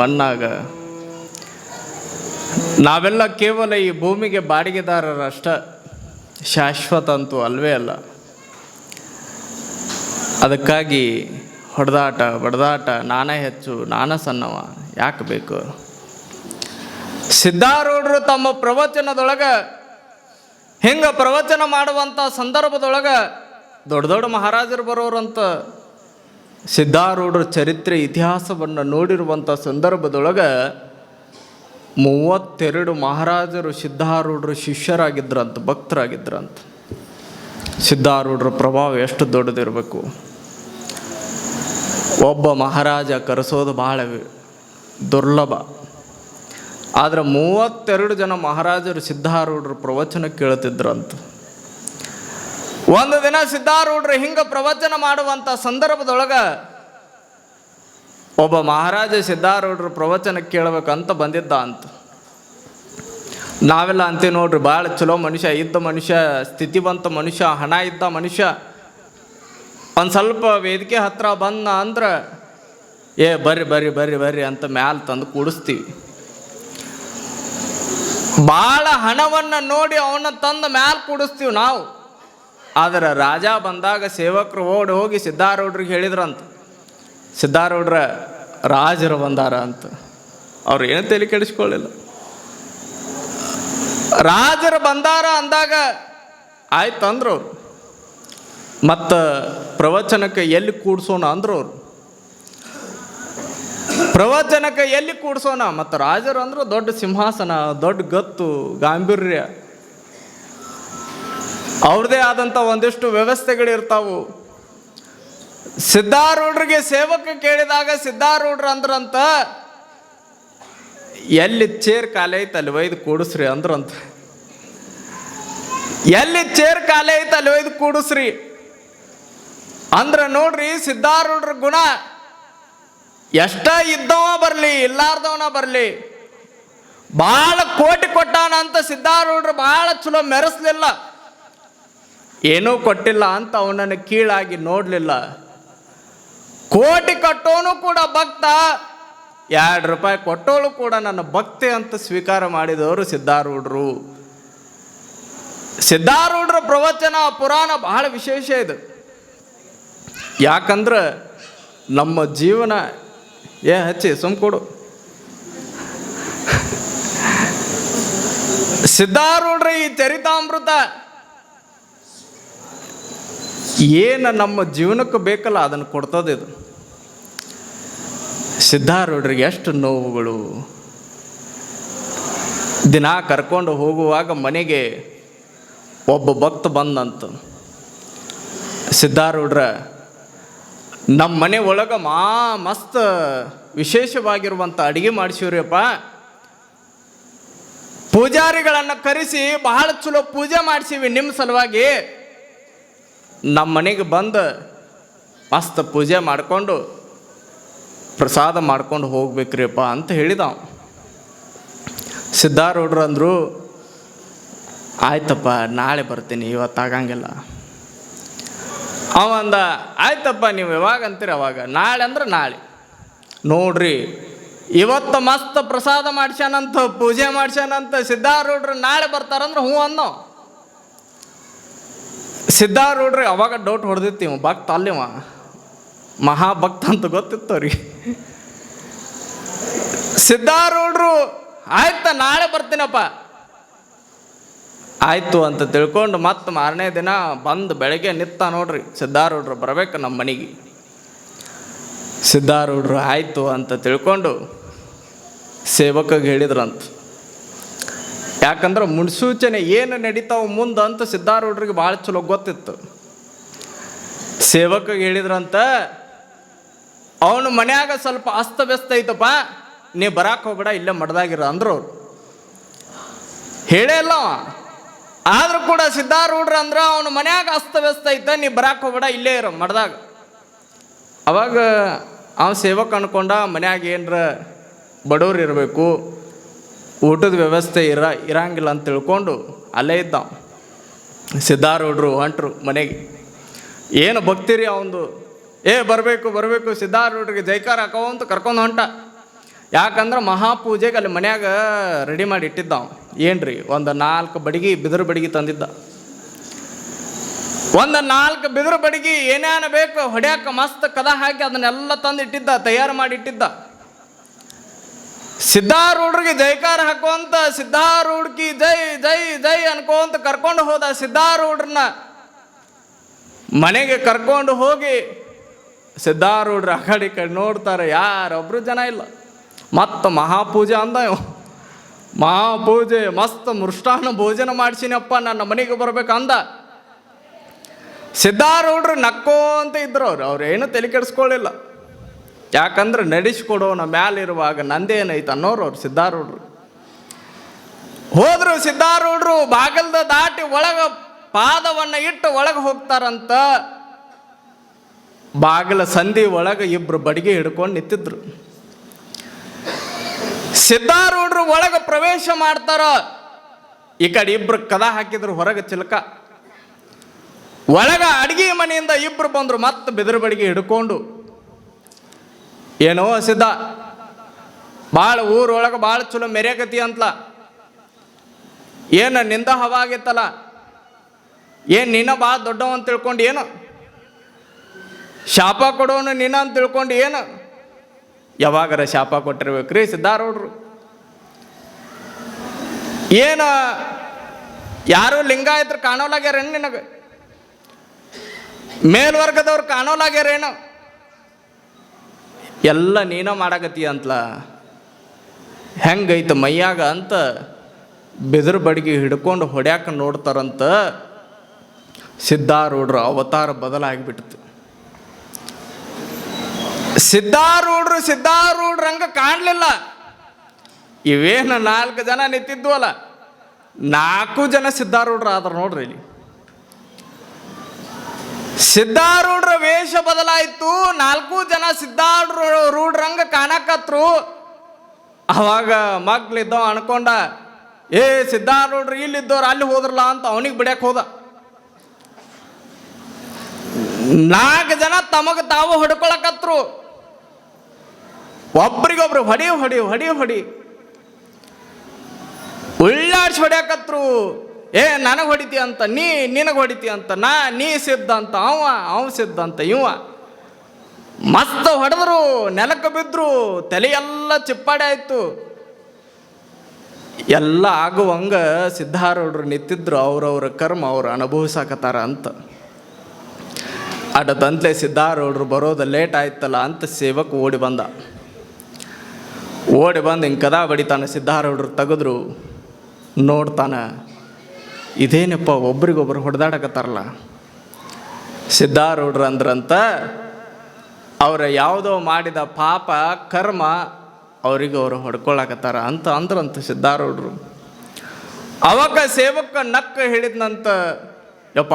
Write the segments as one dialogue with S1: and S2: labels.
S1: ಮಣ್ಣಾಗ. ನಾವೆಲ್ಲ ಕೇವಲ ಈ ಭೂಮಿಗೆ ಬಾಡಿಗೆದಾರರಷ್ಟ, ಶಾಶ್ವತ ಅಂತೂ ಅಲ್ವೇ ಅಲ್ಲ. ಅದಕ್ಕಾಗಿ ಹೊಡೆದಾಟ, ಬಡದಾಟ, ನಾನೇ ಹೆಚ್ಚು, ನಾನ ಸಣ್ಣವ, ಯಾಕೆ ಬೇಕು? ಸಿದ್ಧಾರೂಢರು ತಮ್ಮ ಪ್ರವಚನದೊಳಗೆ, ಹಿಂಗೆ ಪ್ರವಚನ ಮಾಡುವಂಥ ಸಂದರ್ಭದೊಳಗೆ ದೊಡ್ಡ ದೊಡ್ಡ ಮಹಾರಾಜರು ಬರೋರಂತ ಸಿದ್ಧಾರೂಢರ ಚರಿತ್ರೆ ಇತಿಹಾಸವನ್ನು ನೋಡಿರುವಂಥ ಸಂದರ್ಭದೊಳಗೆ ಮೂವತ್ತೆರಡು ಮಹಾರಾಜರು ಸಿದ್ಧಾರೂಢರು ಶಿಷ್ಯರಾಗಿದ್ದರಂತ ಭಕ್ತರಾಗಿದ್ದರಂತ ಸಿದ್ಧಾರೂಢರ ಪ್ರಭಾವ ಎಷ್ಟು ದೊಡ್ಡದಿರಬೇಕು. ಒಬ್ಬ ಮಹಾರಾಜ ಕರೆಸೋದು ಭಾಳ ದುರ್ಲಭ. ಆದರೆ ಮೂವತ್ತೆರಡು ಜನ ಮಹಾರಾಜರು ಸಿದ್ಧಾರೂಢರ ಪ್ರವಚನ ಕೇಳ್ತಿದ್ರಂತ. ಒಂದು ದಿನ ಸಿದ್ಧಾರೂಢರು ಹಿಂಗ ಪ್ರವಚನ ಮಾಡುವಂಥ ಸಂದರ್ಭದೊಳಗೆ ಒಬ್ಬ ಮಹಾರಾಜ ಸಿದ್ಧಾರೂಢರು ಪ್ರವಚನ ಕೇಳಬೇಕಂತ ಬಂದಿದ್ದ ಅಂತ. ನಾವೆಲ್ಲ ಅಂತೀವಿ ನೋಡ್ರಿ ಭಾಳ ಚಲೋ ಮನುಷ್ಯ, ಇದ್ದ ಮನುಷ್ಯ, ಸ್ಥಿತಿವಂತ ಮನುಷ್ಯ, ಹಣ ಇದ್ದ ಮನುಷ್ಯ. ಒಂದು ಸ್ವಲ್ಪ ವೇದಿಕೆ ಹತ್ರ ಬಂದ ಅಂದ್ರೆ, ಏ ಬರ್ರಿ ಬರ್ರಿ ಬರ್ರಿ ಬರ್ರಿ ಅಂತ ಮ್ಯಾಲ ತಂದು ಕೂಡಿಸ್ತೀವಿ. ಭಾಳ ಹಣವನ್ನು ನೋಡಿ ಅವನ ತಂದು ಮ್ಯಾಲ ಕೂಡಿಸ್ತೀವಿ ನಾವು. ಆದರೆ ರಾಜ ಬಂದಾಗ ಸೇವಕರು ಓಡಿ ಹೋಗಿ ಸಿದ್ಧಾರೂಢ್ರಿಗೆ ಹೇಳಿದ್ರಂತ. ಸಿದ್ಧಾರೂಢ್ರ ರಾಜರು ಬಂದಾರ ಅಂತ. ಅವ್ರು ಏನು ತಲೆ ಕೆಡಿಸ್ಕೊಳ್ಳಿಲ್ಲ. ರಾಜರು ಬಂದಾರ ಅಂದಾಗ ಆಯ್ತು ಅಂದ್ರು ಅವ್ರು. ಮತ್ತು ಪ್ರವಚನಕ್ಕೆ ಎಲ್ಲಿ ಕೂಡ್ಸೋಣ ಅಂದ್ರು ಅವ್ರು. ಪ್ರವಚನಕ್ಕೆ ಎಲ್ಲಿ ಕೂಡ್ಸೋಣ? ಮತ್ತು ರಾಜರು ಅಂದ್ರೆ ದೊಡ್ಡ ಸಿಂಹಾಸನ, ದೊಡ್ಡ ಗತ್ತು, ಗಾಂಭೀರ್ಯ. ಅವ್ರದೇ ಆದಂಥ ಒಂದಿಷ್ಟು ವ್ಯವಸ್ಥೆಗಳಿರ್ತಾವು. ಸಿದ್ಧಾರೂಢರಿಗೆ ಸೇವಕ ಕೇಳಿದಾಗ ಸಿದ್ಧಾರೂಢರು ಅಂದ್ರಂತ, ಎಲ್ಲಿ ಚೇರ್ ಖಾಲಿ ಐತೆ ಅಲ್ಲಿ ಒಯ್ದು ಕೂಡಿಸ್ರಿ ಅಂದ್ರಂತ. ಎಲ್ಲಿ ಚೇರ್ ಖಾಲಿ ಐತೆ ಅಲ್ಲಿ ಒಯ್ದು ಕೂಡಿಸ್ರಿ ಅಂದ್ರ ನೋಡ್ರಿ ಸಿದ್ಧಾರೂಢ್ರ ಗುಣ, ಎಷ್ಟ ಇದ್ದವ ಬರಲಿ, ಇಲ್ಲಾರ್ದವನ ಬರಲಿ ಭಾಳ ಕೋಟಿ ಕೊಟ್ಟಾನ ಅಂತ ಸಿದ್ಧಾರೂಢರು ಭಾಳ ಚಲೋ ಮೆರೆಸ್ಲಿಲ್ಲ. ಏನೂ ಕೊಟ್ಟಿಲ್ಲ ಅಂತ ಅವನನ್ನು ಕೀಳಾಗಿ ನೋಡಲಿಲ್ಲ. ಕೋಟಿ ಕಟ್ಟೋನು ಕೂಡ ಭಕ್ತ. ಎರಡು ರೂಪಾಯಿ ಕೊಟ್ಟೋಳು ಕೂಡ ನನ್ನ ಭಕ್ತಿ ಅಂತ ಸ್ವೀಕಾರ ಮಾಡಿದವರು ಸಿದ್ಧಾರೂಢರು. ಸಿದ್ಧಾರೂಢರ ಪ್ರವಚನ, ಪುರಾಣ ಬಹಳ ವಿಶೇಷ ಇದು. ಯಾಕಂದ್ರೆ ನಮ್ಮ ಜೀವನ, ಏ ಹಚ್ಚಿ ಸುಮ್ ಕೊಡು. ಸಿದ್ಧಾರೂಢರ ಈ ಚರಿತಾಮೃತ ಏನು ನಮ್ಮ ಜೀವನಕ್ಕೆ ಬೇಕಲ್ಲ ಅದನ್ನು ಕೊಡ್ತದೆ ಇದು. ಸಿದ್ಧಾರೂಢರಿಗೆ ಎಷ್ಟು ನೋವುಗಳು. ದಿನ ಕರ್ಕೊಂಡು ಹೋಗುವಾಗ ಮನೆಗೆ ಒಬ್ಬ ಭಕ್ತ ಬಂದಂತ. ಸಿದ್ಧಾರೂಢರ ನಮ್ಮ ಮನೆ ಒಳಗೆ ಮಾ ಮಸ್ತ್ ವಿಶೇಷವಾಗಿರುವಂಥ ಅಡುಗೆ ಮಾಡಿಸಿವ್ರಿಯಪ್ಪ ಪೂಜಾರಿಗಳನ್ನು ಕರೆಸಿ ಬಹಳ ಚಲೋ ಪೂಜೆ ಮಾಡಿಸಿವಿ ನಿಮ್ಮ ಸಲುವಾಗಿ. ನಮ್ಮ ಮನೆಗೆ ಬಂದು ಮಸ್ತ್ ಪೂಜೆ ಮಾಡಿಕೊಂಡು, ಪ್ರಸಾದ ಮಾಡ್ಕೊಂಡು ಹೋಗ್ಬೇಕ್ರಿಪ್ಪ ಅಂತ ಹೇಳಿದ. ಸಿದ್ಧಾರೂಢರು ಅಂದರು, ಆಯ್ತಪ್ಪ, ನಾಳೆ ಬರ್ತೀನಿ, ಇವತ್ತು ಆಗಂಗಿಲ್ಲ. ಅವಂದ ಆಯ್ತಪ್ಪ, ನೀವು ಯಾವಾಗ ಅಂತೀರಿ ಅವಾಗ? ನಾಳೆ ಅಂದ್ರೆ ನಾಳೆ. ನೋಡ್ರಿ, ಇವತ್ತು ಮಸ್ತ್ ಪ್ರಸಾದ ಮಾಡ್ಸ್ಯಾನಂತ, ಪೂಜೆ ಮಾಡ್ಸ್ಯಾನಂತ ಸಿದ್ಧಾರೂಢರು ನಾಳೆ ಬರ್ತಾರಂದ್ರೆ ಹ್ಞೂ ಅನ್ನೋ. ಸಿದ್ಧಾರೂಢ್ರಿ ಅವಾಗ ಡೌಟ್ ಹೊಡೆದಿತ್ತು ಇವ ಭಕ್ತ ಅಲ್ಲಿವ ಮಹಾಭಕ್ತ ಅಂತ ಗೊತ್ತಿತ್ತು ಸಿದ್ಧಾರೂಢರು, ಆಯ್ತ, ನಾಳೆ ಬರ್ತೀನಪ್ಪ. ಆಯ್ತು ಅಂತ ತಿಳ್ಕೊಂಡು ಮತ್ತೆ ಮಾರನೇ ದಿನ ಬಂದು ಬೆಳಗ್ಗೆ ನಿತ್ತ ನೋಡ್ರಿ, ಸಿದ್ಧಾರೂಢರು ಬರಬೇಕು ನಮ್ಮ ಮನೆಗೆ. ಸಿದ್ಧಾರೂಢರು ಆಯ್ತು ಅಂತ ತಿಳ್ಕೊಂಡು ಸೇವಕಗೆ ಹೇಳಿದ್ರಂತ. ಯಾಕಂದ್ರೆ ಮುನ್ಸೂಚನೆ ಏನು ನಡೀತಾವ ಮುಂದೆ ಅಂತ ಸಿದ್ಧಾರೂಢರಿಗೆ ಭಾಳ ಚಲೋ ಗೊತ್ತಿತ್ತು. ಸೇವಕ ಹೇಳಿದ್ರಂತ, ಅವನು ಮನ್ಯಾಗ ಸ್ವಲ್ಪ ಅಸ್ತವ್ಯಸ್ತ ಐತಪ್ಪ, ನೀ ಬರಾಕ್ ಹೋಗ್ಬೇಡ, ಇಲ್ಲೇ ಮಡ್ದಾಗಿರ ಅಂದ್ರು ಅವ್ರು. ಹೇಳೇ ಇಲ್ಲ ಆದರೂ ಕೂಡ ಸಿದ್ಧಾರೂಢ್ರ ಅಂದ್ರೆ, ಅವನು ಮನ್ಯಾಗ ಅಸ್ತವ್ಯಸ್ತ ಐತ, ನೀ ಬರಾಕ್ ಹೋಗ್ಬೇಡ, ಇಲ್ಲೇ ಇರೋ ಮಡ್ದಾಗ ಅವಾಗ ಅವ ಸೇವಕ ಅನ್ಕೊಂಡ, ಮನ್ಯಾಗ ಏನರ ಬಡವ್ರು ಇರಬೇಕು ಊಟದ ವ್ಯವಸ್ಥೆ ಇರ, ಇರಂಗಿಲ್ಲ ಅಂತ ತಿಳ್ಕೊಂಡು ಅಲ್ಲೇ ಇದ್ದ. ಸಿದ್ಧಾರೂಢರು ಹೊಂಟ್ರು ಮನೆಗೆ. ಏನು ಭಕ್ತಿರಿ ಅವಂದು ಏ, ಬರಬೇಕು ಬರಬೇಕು ಸಿದ್ಧಾರೂಢರಿಗೆ ಜೈಕಾರ ಹಾಕೋ ಅಂತ ಕರ್ಕೊಂಡು ಹೊಂಟ. ಯಾಕಂದ್ರೆ ಮಹಾಪೂಜೆಗೆ ಅಲ್ಲಿ ಮನ್ಯಾಗ ರೆಡಿ ಮಾಡಿ ಇಟ್ಟಿದ್ದ ಏನು ಏನ್ರಿ, ಒಂದು ನಾಲ್ಕು ಬಡಿಗೆ ಬಿದಿರು ಬಡಿಗೆ ತಂದಿದ್ದ. ಒಂದು ನಾಲ್ಕು ಬಿದಿರು ಬಡಿಗೆ ಏನೇನು ಬೇಕು ಹೊಡ್ಯಾಕ ಮಸ್ತ್ ಕದ ಹಾಕಿ ಅದನ್ನೆಲ್ಲ ತಂದು ಇಟ್ಟಿದ್ದ, ತಯಾರು ಮಾಡಿ ಇಟ್ಟಿದ್ದ. ಸಿದ್ಧಾರೂಢ್ರಿಗೆ ಜೈಕಾರ ಹಾಕುವಂತ ಸಿದ್ಧಾರೂಢ್ಕಿ ಜೈ ಜೈ ಜೈ ಅನ್ಕೋಂತ ಕರ್ಕೊಂಡು ಹೋದ ಸಿದ್ಧಾರೂಢರನ್ನ ಮನೆಗೆ ಕರ್ಕೊಂಡು ಹೋಗಿ ಸಿದ್ಧಾರೂಢರು ಆ ಕಡೆ ಈ ಕಡೆ ನೋಡ್ತಾರೆ, ಯಾರೊಬ್ರು ಜನ ಇಲ್ಲ. ಮತ್ತು ಮಹಾಪೂಜೆ ಅಂದ ಮಹಾಪೂಜೆ, ಮಸ್ತ್ ಮೃಷ್ಟಾನ್ನ ಭೋಜನ ಮಾಡಿಸಿನಪ್ಪ, ನನ್ನ ಮನೆಗೆ ಬರ್ಬೇಕು ಅಂದ. ನಕ್ಕೋ ನಕ್ಕೋಂತ ಇದ್ರು, ಅವ್ರು ಅವ್ರೇನು ತಲೆ ಕೆಡಿಸ್ಕೊಳ್ಳಿಲ್ಲ. ಯಾಕಂದ್ರೆ ನಡೆಸಿಕೊಡೋನ ಮ್ಯಾಲಿರುವಾಗ ನಂದೇನೈತೆ ಅನ್ನೋರು ಅವ್ರು ಸಿದ್ಧಾರೂಢರು. ಹೋದ್ರು ಸಿದ್ಧಾರೂಢರು ಬಾಗಲ್ದ ದಾಟಿ ಒಳಗ ಪಾದವನ್ನ ಇಟ್ಟು ಒಳಗೆ ಹೋಗ್ತಾರಂತ ಬಾಗಿಲ ಸಂಧಿ ಒಳಗೆ ಇಬ್ರು ಬಡಿಗೆ ಹಿಡ್ಕೊಂಡು ನಿಂತಿದ್ರು. ಸಿದ್ಧಾರೂಢರು ಒಳಗೆ ಪ್ರವೇಶ ಮಾಡ್ತಾರ, ಈ ಕಡೆ ಇಬ್ರು ಕದ ಹಾಕಿದ್ರು, ಹೊರಗೆ ಚಿಲಕ. ಒಳಗ ಅಡಿಗೆ ಮನೆಯಿಂದ ಇಬ್ರು ಬಂದ್ರು, ಮತ್ತೆ ಬೆದರು ಬಡಿಗೆ ಹಿಡ್ಕೊಂಡು ಏನೋ ಸಿದ್ಧ. ಭಾಳ ಊರೊಳಗೆ ಭಾಳ ಚಲೋ ಮೆರೆಕತಿ ಅಂತಲ. ಏನು ನಿಂದ ಹವಾ ಆಗೈತಲ್ಲ ಏನು ನಿನ್ನ ಭಾಳ ದೊಡ್ಡವ ಅಂತ ತಿಳ್ಕೊಂಡು ಏನು? ಶಾಪ ಕೊಡೋನು ನಿನ್ನ ಅಂತ ತಿಳ್ಕೊಂಡು ಏನು? ಯಾವಾಗರ ಶಾಪ ಕೊಟ್ಟಿರ್ಬೇಕ್ರಿ ಸಿದ್ಧಾರೂಢರು. ಏನು ಯಾರು ಲಿಂಗಾಯತರು ಕಾಣೋಲಾಗ್ಯಾರೇನು ನಿನಗೆ? ಮೇಲ್ವರ್ಗದವ್ರು ಕಾಣೋಲಾಗ್ಯಾರೇನು? ಎಲ್ಲ ನೀನ ಮಾಡಾಕತ್ತಿ ಅಂತಲ? ಹೆಂಗೈತೆ ಮೈಯಾಗ ಅಂತ ಬೆದರು ಬಡಿಗೆ ಹಿಡ್ಕೊಂಡು ಹೊಡ್ಯಾಕ ನೋಡ್ತಾರಂತ ಸಿದ್ಧಾರೂಢರ ಅವತಾರ ಬದಲಾಗಿಬಿಡ್ತು ಸಿದ್ಧಾರೂಢ್ರು ಸಿದ್ಧಾರೂಢ್ರಂಗ ಕಾಣಲಿಲ್ಲ. ಇವೇನು ನಾಲ್ಕು ಜನ ನಿಂತಿದ್ವಲ್ಲ, ನಾಲ್ಕು ಜನ ಸಿದ್ಧಾರೂಢ್ರು ಆದ್ರೆ ನೋಡ್ರಿ ಇಲ್ಲಿ. ಸಿದ್ಧಾರೂಢ್ರ ವೇಷ ಬದಲಾಯಿತು. ನಾಲ್ಕು ಜನ ರೂಢರಂಗ ಕಾಣಕತ್ರು ಅವಾಗ ಮಗ್ಲಿದ್ದವ ಅನ್ಕೊಂಡ, ಏ ಸಿದ್ಧಾರೂಢ್ರು ಇಲ್ಲಿದ್ದವ್ರು ಅಲ್ಲಿ ಹೋದ್ರಲ್ಲ ಅಂತ ಅವನಿಗೆ ಬಿಡ್ಯಾಕ ಹೋದ. ನಾಲ್ಕು ಜನ ತಮಗೆ ತಾವು ಹೊಡ್ಕೊಳಕತ್ರು. ಒಬ್ರಿಗೊಬ್ರು ಹೊಡಿ ಹೊಡಿ ಹೊಡಿ ಹೊಡಿ. ಉಳ್ಳಾಡ್ಸಿ ಹೊಡ್ಯಾಕತ್ರು. ಏ, ನನಗೆ ಹೊಡಿತಿ ಅಂತ, ನೀ ನಿನಗೆ ಹೊಡಿತಿ ಅಂತ, ನಾ ನೀ ಸಿದ್ಧ ಅಂತ, ಅವ ಅವ ಸಿದ್ಧ ಅಂತ, ಇವ. ಮಸ್ತ್ ಹೊಡೆದ್ರು, ನೆಲಕ್ಕೆ ಬಿದ್ದರು ತಲೆಯೆಲ್ಲ ಚಿಪ್ಪಾಡೆ ಆಯಿತು. ಎಲ್ಲ ಆಗುವಂಗ ಸಿದ್ಧಾರೂಢರು ನಿಂತಿದ್ರು, ಅವ್ರವ್ರ ಕರ್ಮ ಅವ್ರು ಅನುಭವಿಸಾಕತ್ತಾರ ಅಂತ. ಅಡ್ಡದಂತ್ಲೆ ಸಿದ್ಧಾರೂಢರು ಬರೋದು ಲೇಟ್ ಆಯ್ತಲ್ಲ ಅಂತ ಸೇವಕ ಓಡಿ ಬಂದ. ಓಡಿ ಬಂದು ಹಿಂಗೆ ಕದಾ ಬಡಿತಾನೆ ಸಿದ್ಧಾರೂಢರು ತೆಗೆದ್ರು, ನೋಡ್ತಾನ ಇದೇನಪ್ಪ ಒಬ್ರಿಗೊಬ್ರು ಹೊಡೆದಾಡಕತ್ತಾರಲ್ಲ? ಸಿದ್ಧಾರೂಢರು ಅಂದ್ರಂತ ಅವರ ಯಾವುದೋ ಮಾಡಿದ ಪಾಪ, ಕರ್ಮ ಅವ್ರಿಗೆ ಅವರು ಹೊಡ್ಕೊಳಕತ್ತಾರ ಅಂತ ಅಂದ್ರಂತ ಸಿದ್ಧಾರೂಢರು. ಅವಾಗ ಸೇವಕ ನಕ್ಕ ಹೇಳಿದ್ನಂತ, ಯಪ್ಪ,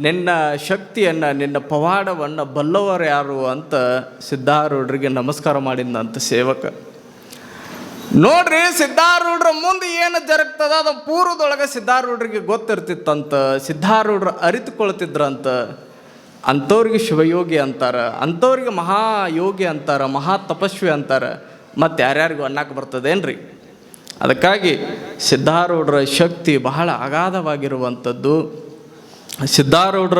S1: ನಿನ್ನ ಶಕ್ತಿಯನ್ನು, ನಿನ್ನ ಪವಾಡವನ್ನು ಬಲ್ಲವರು ಯಾರು ಅಂತ ಸಿದ್ಧಾರೂಢರಿಗೆ ನಮಸ್ಕಾರ ಮಾಡಿದ್ನಂತ ಸೇವಕ. ನೋಡ್ರಿ ಸಿದ್ಧಾರೂಢರ ಮುಂದೆ ಏನು ಜರುಗ್ತದ? ಅದು ಪೂರ್ವದೊಳಗೆ ಸಿದ್ಧಾರೂಢರಿಗೆ ಗೊತ್ತಿರ್ತಿತ್ತಂತ, ಸಿದ್ಧಾರೂಢರು ಅರಿತುಕೊಳ್ತಿದ್ರಂತ. ಅಂಥವ್ರಿಗೆ ಶಿವಯೋಗಿ ಅಂತಾರೆ ಅಂಥವ್ರಿಗೆ ಮಹಾಯೋಗಿ ಅಂತಾರೆ, ಮಹಾ ತಪಸ್ವಿ ಅಂತಾರೆ. ಮತ್ತು ಯಾರ್ಯಾರಿಗೂ ಅನ್ನಕ್ಕೆ ಬರ್ತದೇನ್ರಿ? ಅದಕ್ಕಾಗಿ ಸಿದ್ಧಾರೂಢರ ಶಕ್ತಿ ಬಹಳ ಅಗಾಧವಾಗಿರುವಂಥದ್ದು. ಸಿದ್ಧಾರೂಢರ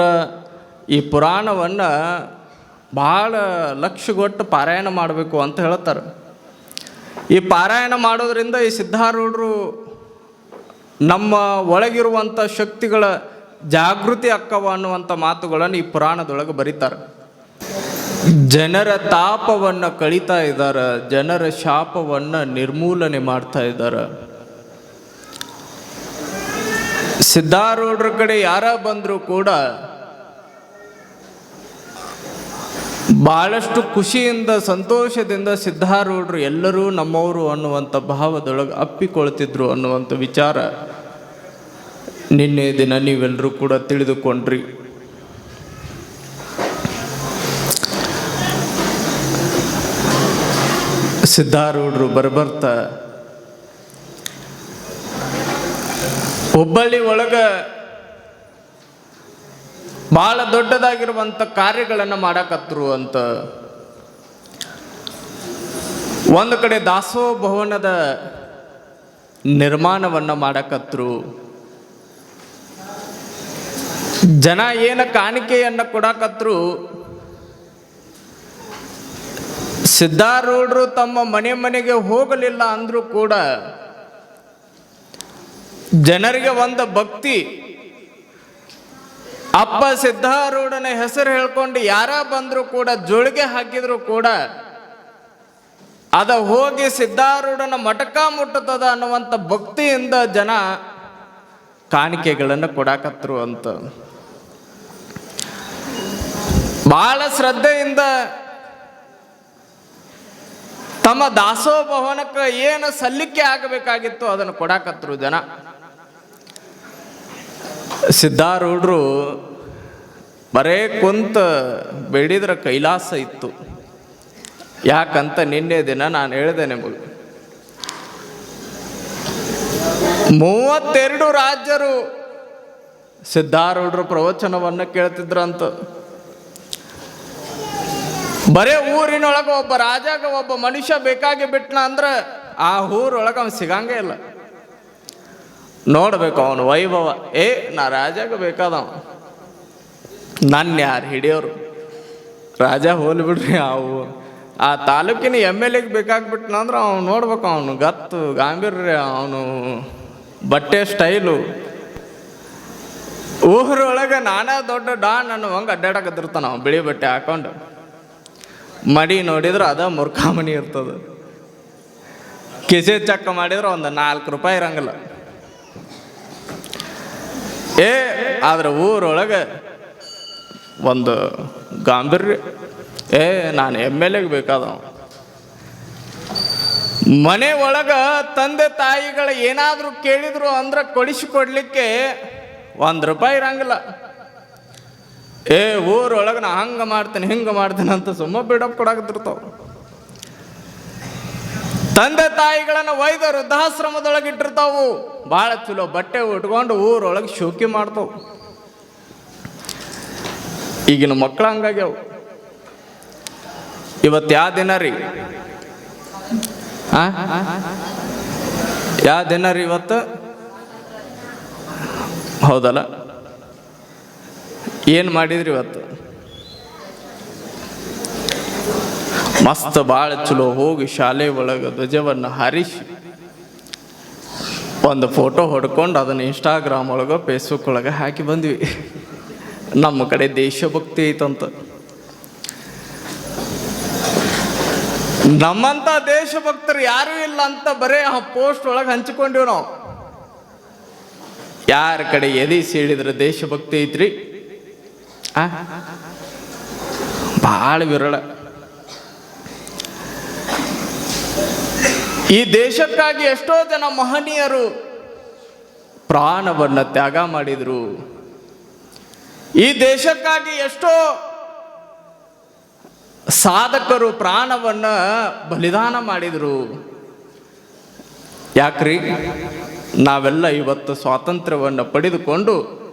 S1: ಈ ಪುರಾಣವನ್ನು ಭಾಳ ಲಕ್ಷಗೊಟ್ಟು ಪಾರಾಯಣ ಮಾಡಬೇಕು ಅಂತ ಹೇಳ್ತಾರೆ. ಈ ಪಾರಾಯಣ ಮಾಡೋದರಿಂದ ಈ ಸಿದ್ಧಾರೂಢರು ನಮ್ಮ ಒಳಗಿರುವಂಥ ಶಕ್ತಿಗಳ ಜಾಗೃತಿ ಅಕ್ಕವ ಅನ್ನುವಂಥ ಮಾತುಗಳನ್ನು ಈ ಪುರಾಣದೊಳಗೆ ಬರೀತಾರೆ. ಜನರ ತಾಪವನ್ನು ಕಳೀತಾ ಇದ್ದಾರೆ ಜನರ ಶಾಪವನ್ನು ನಿರ್ಮೂಲನೆ ಮಾಡ್ತಾ ಇದ್ದಾರೆ ಸಿದ್ಧಾರೂಢರ ಕಡೆ ಯಾರ ಬಂದರೂ ಕೂಡ ಬಹಳಷ್ಟು ಖುಷಿಯಿಂದ, ಸಂತೋಷದಿಂದ ಸಿದ್ಧಾರೂಢರು ಎಲ್ಲರೂ ನಮ್ಮವರು ಅನ್ನುವಂಥ ಭಾವದೊಳಗೆ ಅಪ್ಪಿಕೊಳ್ತಿದ್ರು ಅನ್ನುವಂಥ ವಿಚಾರ ನಿನ್ನೆ ದಿನ ನೀವೆಲ್ಲರೂ ಕೂಡ ತಿಳಿದುಕೊಂಡ್ರಿ. ಸಿದ್ಧಾರೂಢರು ಬರ್ಬರ್ತಾ, ಹುಬ್ಬಳ್ಳಿ ಒಳಗ ಬಹಳ ದೊಡ್ಡದಾಗಿರುವಂಥ ಕಾರ್ಯಗಳನ್ನು ಮಾಡಕತ್ರು ಅಂತ. ಒಂದು ಕಡೆ ದಾಸೋ ಭವನದ ನಿರ್ಮಾಣವನ್ನು ಮಾಡಕತ್ರು. ಜನ ಏನು ಕಾಣಿಕೆಯನ್ನು ಕೊಡಕತ್ರು. ಸಿದ್ಧಾರೂಢರು ತಮ್ಮ ಮನೆ ಮನೆಗೆ ಹೋಗಲಿಲ್ಲ ಅಂದರೂ ಕೂಡ ಜನರಿಗೆ ಒಂದು ಭಕ್ತಿ ಅಪ್ಪ ಸಿದ್ಧಾರೂಢನ ಹೆಸರು ಹೇಳ್ಕೊಂಡು ಯಾರ ಬಂದರೂ ಕೂಡ ಜೋಳಿಗೆ ಹಾಕಿದ್ರು ಕೂಡ ಅದ ಹೋಗಿ ಸಿದ್ಧಾರೂಢನ ಮಟಕ ಮುಟ್ಟುತ್ತದ ಅನ್ನುವಂಥ ಭಕ್ತಿಯಿಂದ ಜನ ಕಾಣಿಕೆಗಳನ್ನು ಕೊಡಾಕತ್ರು ಅಂತ. ಬಹಳ ಶ್ರದ್ಧೆಯಿಂದ ತಮ್ಮ ದಾಸೋಭವನಕ್ಕೆ ಏನು ಸಲ್ಲಿಕೆ ಆಗಬೇಕಾಗಿತ್ತು ಅದನ್ನು ಕೊಡಾಕತ್ರು ಜನ. ಸಿದ್ಧಾರೂಢರು ಬರೇ ಕುಂತ ಬೇಡಿದ್ರ ಕೈಲಾಸ ಇತ್ತು. ಯಾಕಂತ ನಿನ್ನೆ ದಿನ ನಾನು ಹೇಳಿದೆ ನಿಮಗೆ. ಮೂವತ್ತೆರಡು ರಾಜ್ಯರು ಸಿದ್ಧಾರೂಢರು ಪ್ರವಚನವನ್ನು ಕೇಳ್ತಿದ್ರಂತ. ಬರೇ ಊರಿನೊಳಗೆ ಒಬ್ಬ ರಾಜಾಗ ಒಬ್ಬ ಮನುಷ್ಯ ಬೇಕಾಗಿ ಬಿಟ್ನ ಅಂದ್ರೆ ಆ ಊರೊಳಗೆ ಅವ್ನು ಸಿಗಂಗೇ ಇಲ್ಲ. ನೋಡ್ಬೇಕು ಅವನು ವೈಭವ. ಏ, ನಾ ರಾಜಾಗ ಬೇಕಾದವ. ನನ್ನ ಯಾರು ಹಿಡಿಯೋರು? ರಾಜ ಹೋಲ್ಬಿಡ್ರಿ ಅವು. ಆ ತಾಲೂಕಿನ ಎಂ ಎಲ್ ಎಗೆ ಬೇಕಾಗ್ಬಿಟ್ನ ಅಂದ್ರೆ ಅವ್ನು ನೋಡ್ಬೇಕು ಅವನು ಗತ್ತು, ಗಾಂಭೀರ್ಯ, ಅವನು ಬಟ್ಟೆ ಸ್ಟೈಲು. ಊರೊಳಗೆ ನಾನೇ ದೊಡ್ಡ ಡಾನ್ ಅನ್ನುವಂಗೆ ಅಡ್ಡಾಡಕತ್ತಿರ್ತಾನ ಅವ್ನು ಬಿಳಿ ಬಟ್ಟೆ ಹಾಕೊಂಡು. ಮಡಿ ನೋಡಿದ್ರೆ ಅದ ಮುರ್ಕಾಮಣಿ ಇರ್ತದೆ. ಕಿಸೆ ಚಕ್ಕ ಮಾಡಿದ್ರೆ ಒಂದು ನಾಲ್ಕು ರೂಪಾಯಿ ಇರಂಗಿಲ್ಲ. ಏ, ಆದ್ರೆ ಊರೊಳಗೆ ಒಂದು ಗಾಂಭೀರ್ಯ ಏ, ನಾನು ಎಂ ಎಲ್ ಎಗೆ ಬೇಕಾದ ಮನೆ ಒಳಗೆ ತಂದೆ ತಾಯಿಗಳ ಏನಾದರೂ ಕೇಳಿದ್ರು ಅಂದ್ರೆ ಕೊಡಿಸಿಕೊಡ್ಲಿಕ್ಕೆ ಒಂದು ರೂಪಾಯಿ ಇರಂಗಿಲ್ಲ. ಏ, ಊರೊಳಗೆ ನಾ ಹಂಗೆ ಮಾಡ್ತೇನೆ, ಹಿಂಗೆ ಮಾಡ್ತೇನೆ ಅಂತ ಸುಮ್ಮ ಬಿಡಪ್ ಕೊಡಕತ್ತಿರ್ತಾವ. ತಂದೆ ತಾಯಿಗಳನ್ನ ಒಯ್ದ ವೃದ್ಧಾಶ್ರಮದೊಳಗೆ ಇಟ್ಟಿರ್ತಾವು. ಭಾಳ ಚಲೋ ಬಟ್ಟೆ ಉಟ್ಕೊಂಡು ಊರೊಳಗೆ ಶೋಕಿ ಮಾಡ್ತಾವ. ಈಗಿನ ಮಕ್ಕಳು ಹಂಗಾಗ್ಯಾವು. ಇವತ್ತು ಯಾವ ದಿನ ರೀ? ಯಾವ ದಿನ ರೀ ಇವತ್ತು? ಹೌದಲ್ಲ? ಏನು ಮಾಡಿದ್ರಿ ಇವತ್ತು? ಮಸ್ತ್ ಭಾಳ ಚಲೋ ಹೋಗಿ ಶಾಲೆ ಒಳಗೆ ಧ್ವಜವನ್ನು ಹಾರಿಸಿ. ಒಂದು ಫೋಟೋ ಹೊಡ್ಕೊಂಡು ಅದನ್ನು ಇನ್ಸ್ಟಾಗ್ರಾಮ್ ಒಳಗೆ ಫೇಸ್ಬುಕ್ ಒಳಗೆ ಹಾಕಿ ಬಂದ್ವಿ. ನಮ್ಮ ಕಡೆ ದೇಶಭಕ್ತಿ ಐತಂತ. ನಮ್ಮಂತ ದೇಶಭಕ್ತರು ಯಾರೂ ಇಲ್ಲ ಅಂತ ಬರೇ ಆ ಪೋಸ್ಟ್ ಒಳಗೆ ಹಂಚಿಕೊಂಡಿವ್ ನಾವು. ಯಾರ ಕಡೆ ಎದಿ ಸೀಳಿದ್ರೆ ದೇಶಭಕ್ತಿ ಐತ್ರಿ? ಭಾಳ ವಿರಳ. ಈ ದೇಶಕ್ಕಾಗಿ ಎಷ್ಟೋ ಜನ ಮಹನೀಯರು ಪ್ರಾಣವನ್ನು ತ್ಯಾಗ ಮಾಡಿದ್ರು. ಈ ದೇಶಕ್ಕಾಗಿ ಎಷ್ಟೋ ಸಾಧಕರು ಪ್ರಾಣವನ್ನು ಬಲಿದಾನ ಮಾಡಿದ್ರು. ಯಾಕ್ರಿ? ನಾವೆಲ್ಲ ಇವತ್ತು ಸ್ವಾತಂತ್ರ್ಯವನ್ನು ಪಡೆದುಕೊಂಡು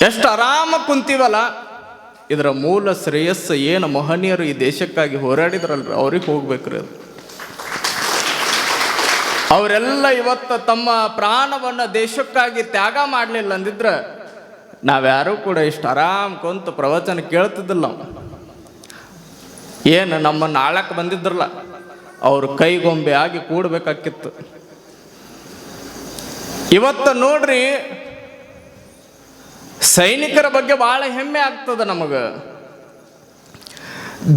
S1: ಎಷ್ಟು ಆರಾಮ ಕುಂತೀವಲ್ಲ? ಇದರ ಮೂಲ ಶ್ರೇಯಸ್ಸು ಏನು ಮಹನೀಯರು ಈ ದೇಶಕ್ಕಾಗಿ ಹೋರಾಡಿದ್ರಲ್ರಿ? ಅವ್ರಿಗೆ ಹೋಗ್ಬೇಕ್ರಿ ಅದು. ಅವರೆಲ್ಲ ಇವತ್ತು ತಮ್ಮ ಪ್ರಾಣವನ್ನು ದೇಶಕ್ಕಾಗಿ ತ್ಯಾಗ ಮಾಡಲಿಲ್ಲ ಅಂದಿದ್ರೆ ನಾವ್ಯಾರೂ ಕೂಡ ಇಷ್ಟು ಆರಾಮ್ ಕುಂತು ಪ್ರವಚನ ಕೇಳ್ತಿದ್ದಿಲ್ಲ ಏನು ನಮ್ಮ ನಾಳಕ್ಕೆ ಬಂದಿದ್ರಲ್ಲ, ಅವರು ಕೈಗೊಂಬೆ ಆಗಿ ಕೂಡಬೇಕಾಕಿತ್ತು. ಇವತ್ತು ನೋಡ್ರಿ, ಸೈನಿಕರ ಬಗ್ಗೆ ಬಹಳ ಹೆಮ್ಮೆ ಆಗ್ತದೆ ನಮಗೆ.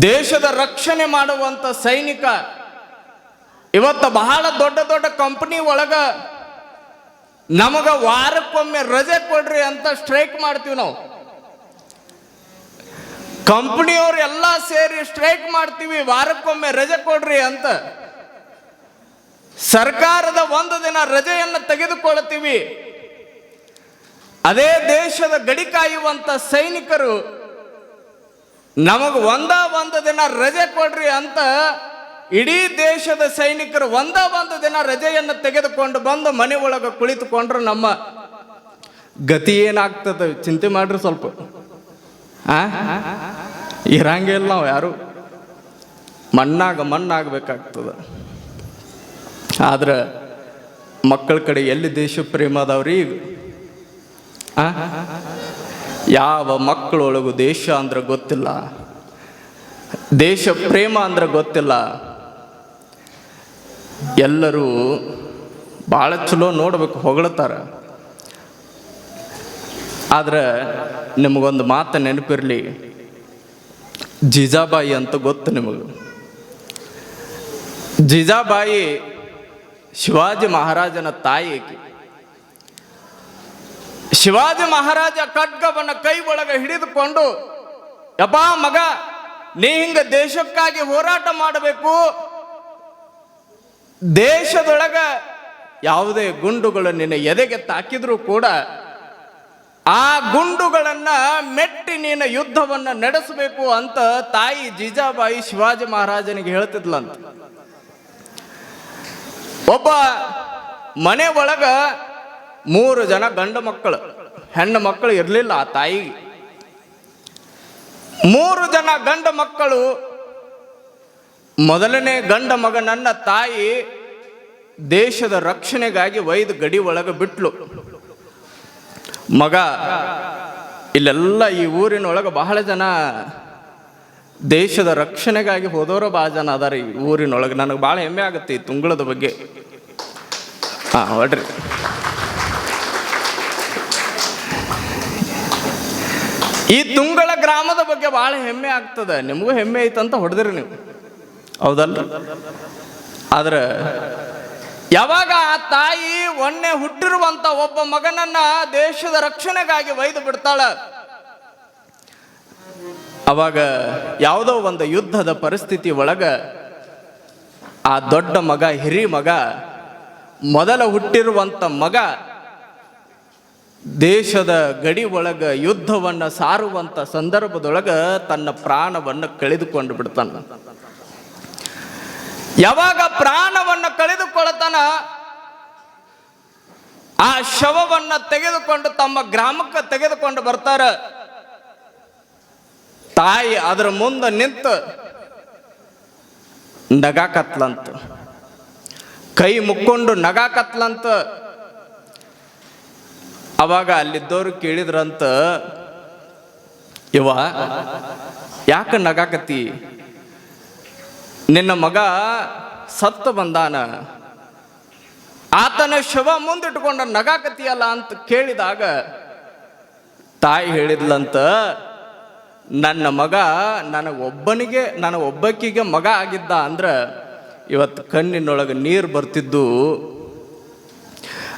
S1: ದೇಶದ ರಕ್ಷಣೆ ಮಾಡುವಂತ ಸೈನಿಕ ಇವತ್ತು ಬಹಳ ದೊಡ್ಡ ದೊಡ್ಡ ಕಂಪನಿ ಒಳಗ ನಮಗೆ ವಾರಕ್ಕೊಮ್ಮೆ ರಜೆ ಕೊಡ್ರಿ ಅಂತ ಸ್ಟ್ರೈಕ್ ಮಾಡ್ತೀವಿ ನಾವು. ಕಂಪನಿಯವ್ರು ಎಲ್ಲ ಸೇರಿ ಸ್ಟ್ರೈಕ್ ಮಾಡ್ತೀವಿ, ವಾರಕ್ಕೊಮ್ಮೆ ರಜೆ ಕೊಡ್ರಿ ಅಂತ. ಸರ್ಕಾರದ ಒಂದು ದಿನ ರಜೆಯನ್ನು ತೆಗೆದುಕೊಳ್ಳುತ್ತೀವಿ. ಅದೇ ದೇಶದ ಗಡಿ ಕಾಯುವಂಥ ಸೈನಿಕರು ನಮಗೆ ಒಂದ ಒಂದು ದಿನ ರಜೆ ಕೊಡ್ರಿ ಅಂತ ಇಡೀ ದೇಶದ ಸೈನಿಕರು ಒಂದ ಒಂದು ದಿನ ರಜೆಯನ್ನು ತೆಗೆದುಕೊಂಡು ಬಂದು ಮನೆ ಒಳಗೆ ಕುಳಿತುಕೊಂಡ್ರು ನಮ್ಮ ಗತಿ ಏನಾಗ್ತದೆ ಚಿಂತೆ ಮಾಡ್ರಿ ಸ್ವಲ್ಪ. ಆ? ಇರಂಗಿಲ್ಲ ನಾವು ಯಾರು. ಮಣ್ಣಾಗ ಮಣ್ಣಾಗಬೇಕಾಗ್ತದೆ. ಆದ್ರೆ ಮಕ್ಕಳ ಕಡೆ ಎಲ್ಲಿ ದೇಶ ಪ್ರೇಮ ಅದಾವ್ರಿ ಈಗ? ಯಾವ ಮಕ್ಕಳೊಳಗು ದೇಶ ಅಂದ್ರೆ ಗೊತ್ತಿಲ್ಲ. ದೇಶ ಪ್ರೇಮ ಅಂದ್ರೆ ಗೊತ್ತಿಲ್ಲ. ಎಲ್ಲರೂ ಭಾಳ ಚಲೋ ನೋಡ್ಬೇಕು ಹೊಗಳ್ತಾರ. ಆದ್ರೆ ನಿಮಗೊಂದು ಮಾತು ನೆನಪಿರಲಿ. ಜಿಜಾಬಾಯಿ ಅಂತ ಗೊತ್ತು ನಿಮಗೆ. ಜಿಜಾಬಾಯಿ ಶಿವಾಜಿ ಮಹಾರಾಜನ ತಾಯಿ. ಶಿವಾಜಿ ಮಹಾರಾಜ ಖಡ್ಗವನ್ನ ಕೈ ಒಳಗೆ ಹಿಡಿದುಕೊಂಡು ಯಪ್ಪ ಮಗ, ನೀ ಹಿಂಗ ದೇಶಕ್ಕಾಗಿ ಹೋರಾಟ ಮಾಡಬೇಕು ದೇಶದೊಳಗ ಯಾವುದೇ ಗುಂಡುಗಳು ನಿನ್ನ ಎದೆಗೆ ತಾಕಿದ್ರೂ ಕೂಡ ಆ ಗುಂಡುಗಳನ್ನು ಮೆಟ್ಟಿ ನೀನು ಯುದ್ಧವನ್ನ ನಡೆಸಬೇಕು ಅಂತ ತಾಯಿ ಜಿಜಾಬಾಯಿ ಶಿವಾಜಿ ಮಹಾರಾಜನಿಗೆ ಹೇಳ್ತಿದ್ಲಂತ. ಒಬ್ಬ ಮನೆ ಒಳಗ ಮೂರು ಜನ ಗಂಡು ಮಕ್ಕಳು, ಹೆಣ್ಣು ಮಕ್ಕಳು ಇರಲಿಲ್ಲ ಆ ತಾಯಿ ಮೂರು ಜನ ಗಂಡ ಮಕ್ಕಳು ಮೊದಲನೇ ಗಂಡ ಮಗನನ್ನ ತಾಯಿ ದೇಶದ ರಕ್ಷಣೆಗಾಗಿ ವೈದ್ಯ ಗಡಿ ಒಳಗೆ ಬಿಟ್ಲು. ಮಗ, ಇಲ್ಲೆಲ್ಲ ಈ ಊರಿನೊಳಗೆ ಬಹಳ ಜನ ದೇಶದ ರಕ್ಷಣೆಗಾಗಿ ಹೋದವರ ಭಾಳ ಜನ ಅದಾರ ಈ ಊರಿನೊಳಗೆ. ನನಗೆ ಭಾಳ ಹೆಮ್ಮೆ ಆಗುತ್ತೆ ಈ ತುಂಗಳದ ಬಗ್ಗೆ. ಹಾಂ, ಹೊಡ್ರಿ. ಈ ತುಂಗಳ ಗ್ರಾಮದ ಬಗ್ಗೆ ಭಾಳ ಹೆಮ್ಮೆ ಆಗ್ತದೆ. ನಿಮಗೂ ಹೆಮ್ಮೆ ಐತಂತ ಹೊಡೆದ್ರಿ ನೀವು. ಹೌದಲ್ಲ ಆದ್ರೆ ಯಾವಾಗ ಆ ತಾಯಿ ಒಣ್ಣೆ ಹುಟ್ಟಿರುವಂತ ಒಬ್ಬ ಮಗನನ್ನ ದೇಶದ ರಕ್ಷಣೆಗಾಗಿ ಒಯ್ದು ಬಿಡ್ತಾಳ? ಅವಾಗ ಯಾವುದೋ ಒಂದು ಯುದ್ಧದ ಪರಿಸ್ಥಿತಿ ಒಳಗ ಆ ದೊಡ್ಡ ಮಗ, ಹಿರಿ ಮಗ, ಮೊದಲ ಹುಟ್ಟಿರುವಂತ ಮಗ ದೇಶದ ಗಡಿ ಒಳಗ ಯುದ್ಧವನ್ನ ಸಾರುವಂತ ಸಂದರ್ಭದೊಳಗ ತನ್ನ ಪ್ರಾಣವನ್ನು ಕಳೆದುಕೊಂಡು ಬಿಡ್ತಾನ. ಯಾವಾಗ ಪ್ರಾಣವನ್ನು ಕಳೆದುಕೊಳ್ಳತಾನ ಆ ಶವವನ್ನ ತೆಗೆದುಕೊಂಡು ತಮ್ಮ ಗ್ರಾಮಕ್ಕೆ ತೆಗೆದುಕೊಂಡು ಬರ್ತಾರ. ತಾಯಿ ಅದರ ಮುಂದೆ ನಿಂತು ನಗಾಕತ್ಲಂತ. ಕೈ ಮುಕ್ಕೊಂಡು ನಗಾಕತ್ಲಂತ. ಅವಾಗ ಅಲ್ಲಿದ್ದವ್ರು ಕೇಳಿದ್ರಂತ ಇವ ಯಾಕೆ ನಗಾಕತಿ ನಿನ್ನ ಮಗ ಸತ್ತು ಬಂದಾನ. ಆತನ ಶವ ಮುಂದಿಟ್ಕೊಂಡ ನಗಾಕತಿಯಲ್ಲ ಅಂತ ಕೇಳಿದಾಗ ತಾಯಿ ಹೇಳಿದ್ಲಂತ, ನನ್ನ ಮಗ ನನಗೊಬ್ಬನಿಗೆ ನನ್ನ ಒಬ್ಬಕ್ಕಿಗೆ ಮಗ ಆಗಿದ್ದ ಅಂದ್ರೆ ಇವತ್ತು ಕಣ್ಣಿನೊಳಗೆ ನೀರು ಬರ್ತಿದ್ದು.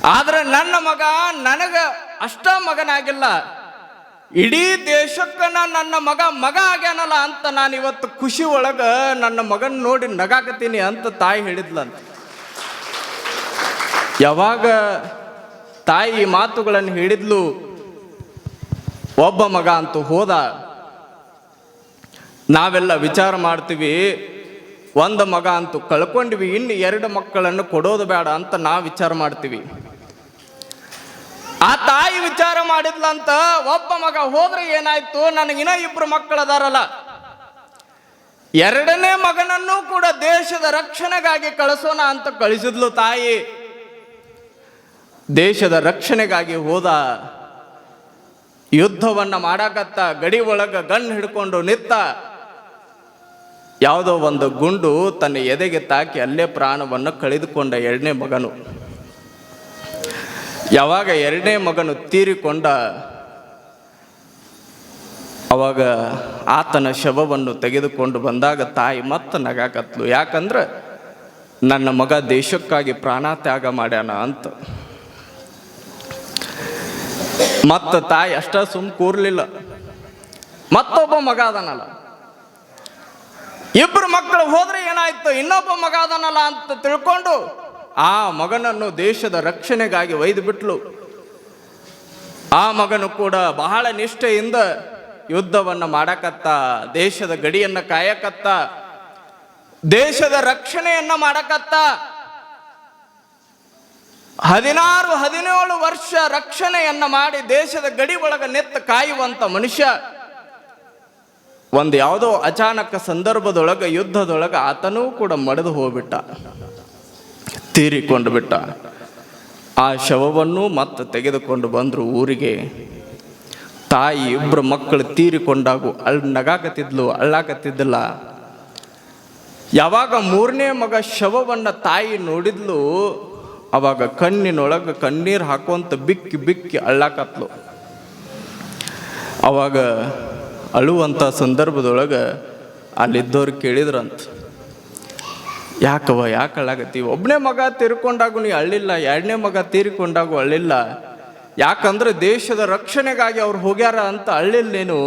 S1: ಆದ್ರೆ ನನ್ನ ಮಗ ನನಗೆ ಅಷ್ಟ ಮಗನಾಗಿಲ್ಲ. ಇಡೀ ದೇಶಕ್ಕನ ನನ್ನ ಮಗ ಮಗ ಆಗ್ಯಾನಲ್ಲ ಅಂತ ನಾನು ಇವತ್ತು ಖುಷಿ ಒಳಗ ನನ್ನ ಮಗನ ನೋಡಿ ನಗಾಕತ್ತೀನಿ ಅಂತ ತಾಯಿ ಹೇಳಿದ್ಲಂತ. ಯಾವಾಗ ತಾಯಿ ಈ ಮಾತುಗಳನ್ನು ಹೇಳಿದ್ಲು, ಒಬ್ಬ ಮಗ ಅಂತೂ ಹೋದ, ನಾವೆಲ್ಲ ವಿಚಾರ ಮಾಡ್ತೀವಿ, ಒಂದು ಮಗ ಅಂತೂ ಕಳ್ಕೊಂಡ್ವಿ, ಇನ್ನು ಎರಡು ಮಕ್ಕಳನ್ನು ಕೊಡೋದು ಬೇಡ ಅಂತ ನಾವು ವಿಚಾರ ಮಾಡ್ತೀವಿ. ಆ ತಾಯಿ ವಿಚಾರ ಮಾಡಿದ್ಲಂತ ಒಬ್ಬ ಮಗ ಹೋದ್ರೆ ಏನಾಯ್ತು? ನನಗಿನ ಇಬ್ರು ಮಕ್ಕಳದಾರಲ್ಲ. ಎರಡನೇ ಮಗನನ್ನು ಕೂಡ ದೇಶದ ರಕ್ಷಣೆಗಾಗಿ ಕಳಿಸೋಣ ಅಂತ ಕಳಿಸಿದ್ಲು ತಾಯಿ. ದೇಶದ ರಕ್ಷಣೆಗಾಗಿ ಹೋದ ಯುದ್ಧವನ್ನ ಮಾಡಾಕತ್ತ ಗಡಿ ಒಳಗ ಗನ್ ಹಿಡ್ಕೊಂಡು ನಿತ್ತ ಯಾವುದೋ ಒಂದು ಗುಂಡು ತನ್ನ ಎದೆಗೆ ತಾಕಿ ಅಲ್ಲೇ ಪ್ರಾಣವನ್ನು ಕಳೆದುಕೊಂಡ ಎರಡನೇ ಮಗನು. ಯಾವಾಗ ಎರಡನೇ ಮಗನು ತೀರಿಕೊಂಡ, ಅವಾಗ ಆತನ ಶವವನ್ನು ತೆಗೆದುಕೊಂಡು ಬಂದಾಗ ತಾಯಿ ಮತ್ತೆ ನಗಾಕತ್ಲು. ಯಾಕಂದ್ರೆ, ನನ್ನ ಮಗ ದೇಶಕ್ಕಾಗಿ ಪ್ರಾಣತ್ಯಾಗ ಮಾಡ್ಯಾನ ಅಂತ. ಮತ್ತ ತಾಯಿ ಅಷ್ಟ ಸುಮ್ ಕೂರ್ಲಿಲ್ಲ. ಮತ್ತೊಬ್ಬ ಮಗ ಅದನಲ್ಲ. ಇಬ್ರು ಮಕ್ಕಳು ಹೋದ್ರೆ ಏನಾಯ್ತು? ಇನ್ನೊಬ್ಬ ಮಗ ಅದನಲ್ಲ ಅಂತ ತಿಳ್ಕೊಂಡು ಆ ಮಗನನ್ನು ದೇಶದ ರಕ್ಷಣೆಗಾಗಿ ಒಯ್ದು ಬಿಟ್ಲು. ಆ ಮಗನು ಕೂಡ ಬಹಳ ನಿಷ್ಠೆಯಿಂದ ಯುದ್ಧವನ್ನು ಮಾಡಕತ್ತ, ದೇಶದ ಗಡಿಯನ್ನು ಕಾಯಕತ್ತ, ದೇಶದ ರಕ್ಷಣೆಯನ್ನ ಮಾಡಕತ್ತ. ಹದಿನಾರು, ಹದಿನೇಳು ವರ್ಷ ರಕ್ಷಣೆಯನ್ನ ಮಾಡಿ ದೇಶದ ಗಡಿ ಒಳಗೆ ನೆತ್ತ ಕಾಯುವಂತ ಮನುಷ್ಯ, ಒಂದು ಯಾವುದೋ ಅಚಾನಕ ಸಂದರ್ಭದೊಳಗೆ, ಯುದ್ಧದೊಳಗೆ ಆತನೂ ಕೂಡ ಮಡಿದು ಹೋಗ್ಬಿಟ್ಟ. ತೀರಿಕೊಂಡು ಬಿಟ್ಟ. ಆ ಶವವನ್ನು ಮತ್ತೆ ತೆಗೆದುಕೊಂಡು ಬಂದರು ಊರಿಗೆ. ತಾಯಿ ಇಬ್ಬರು ಮಕ್ಕಳು ತೀರಿಕೊಂಡಾಗು, ಅಳ್ ನಗಾಕತ್ತಿದ್ಲು, ಅಳ್ಳಾಕತ್ತಿದ್ದಿಲ್ಲ. ಯಾವಾಗ ಮೂರನೇ ಮಗ ಶವವನ್ನು ತಾಯಿ ನೋಡಿದ್ಲು, ಅವಾಗ ಕಣ್ಣಿನೊಳಗೆ ಕಣ್ಣೀರು ಹಾಕುವಂತ ಬಿಕ್ಕಿ ಬಿಕ್ಕಿ ಅಳ್ಳಾಕತ್ಲು. ಅವಾಗ ಅಳುವಂಥ ಸಂದರ್ಭದೊಳಗೆ ಅಲ್ಲಿದ್ದವ್ರು ಕೇಳಿದ್ರಂತ. ಯಾಕವ ಯಾಕೆ ಅಳ್ಳಾಗತ್ತಿ ಒಬ್ಬನೇ ಮಗ ತೀರ್ಕೊಂಡಾಗು ನೀ ಅಳ್ಳಿಲ್ಲ, ಎರಡನೇ ಮಗ ತೀರಿಕೊಂಡಾಗು ಅಳ್ಳಿಲ್ಲ. ಯಾಕಂದ್ರೆ ದೇಶದ ರಕ್ಷಣೆಗಾಗಿ ಅವ್ರು ಹೋಗ್ಯಾರ ಅಂತ ಅಳ್ಳಿಲ್ಲ ನೀನು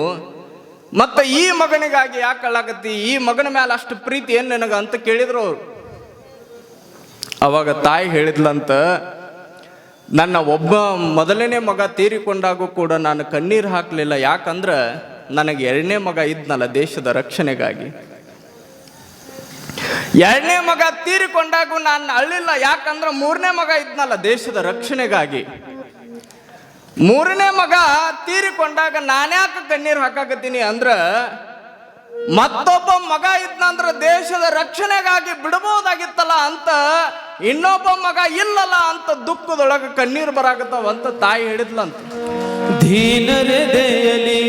S1: ಮತ್ತೆ ಈ ಮಗನಿಗಾಗಿ ಯಾಕೆ ಅಳಾಗತ್ತಿ ಈ ಮಗನ ಮೇಲೆ ಅಷ್ಟು ಪ್ರೀತಿ ಏನು ನಿನಗ ಅಂತ ಕೇಳಿದ್ರು ಅವ್ರು. ಅವಾಗ ತಾಯಿ ಹೇಳಿದ್ಲಂತ, ನನ್ನ ಒಬ್ಬ ಮೊದಲನೇ ಮಗ ತೀರಿಕೊಂಡಾಗೂ ಕೂಡ ನಾನು ಕಣ್ಣೀರು ಹಾಕಲಿಲ್ಲ. ಯಾಕಂದ್ರೆ ನನಗೆ ಎರಡನೇ ಮಗ ಇದ್ನಲ್ಲ ದೇಶದ ರಕ್ಷಣೆಗಾಗಿ. ಎರಡನೇ ಮಗ ತೀರಿಕೊಂಡಾಗೂ ನಾನು ಅಳ್ಳಿಲ್ಲ. ಯಾಕಂದ್ರೆ ಮೂರನೇ ಮಗ ಇದ್ನಲ್ಲ ದೇಶದ ರಕ್ಷಣೆಗಾಗಿ. ಮೂರನೇ ಮಗ ತೀರಿಕೊಂಡಾಗ ನಾನ್ಯಾಕೆ ಕಣ್ಣೀರು ಹಾಕಾಕತ್ತೀನಿ ಅಂದ್ರ, ಮತ್ತೊಬ್ಬ ಮಗ ಇದ್ನಂದ್ರ ದೇಶದ ರಕ್ಷಣೆಗಾಗಿ ಬಿಡಬಹುದಾಗಿತ್ತಲ್ಲ ಅಂತ ಇನ್ನೊಬ್ಬ ಮಗ ಇಲ್ಲಲ್ಲ ಅಂತ ದುಃಖದೊಳಗೆ ಕಣ್ಣೀರು ಬರಾಕತ್ತಾವ ಅಂತ ತಾಯಿ ಹೇಳಿದ್ಲಂತ.
S2: ದೀನರದೆಯಲಿ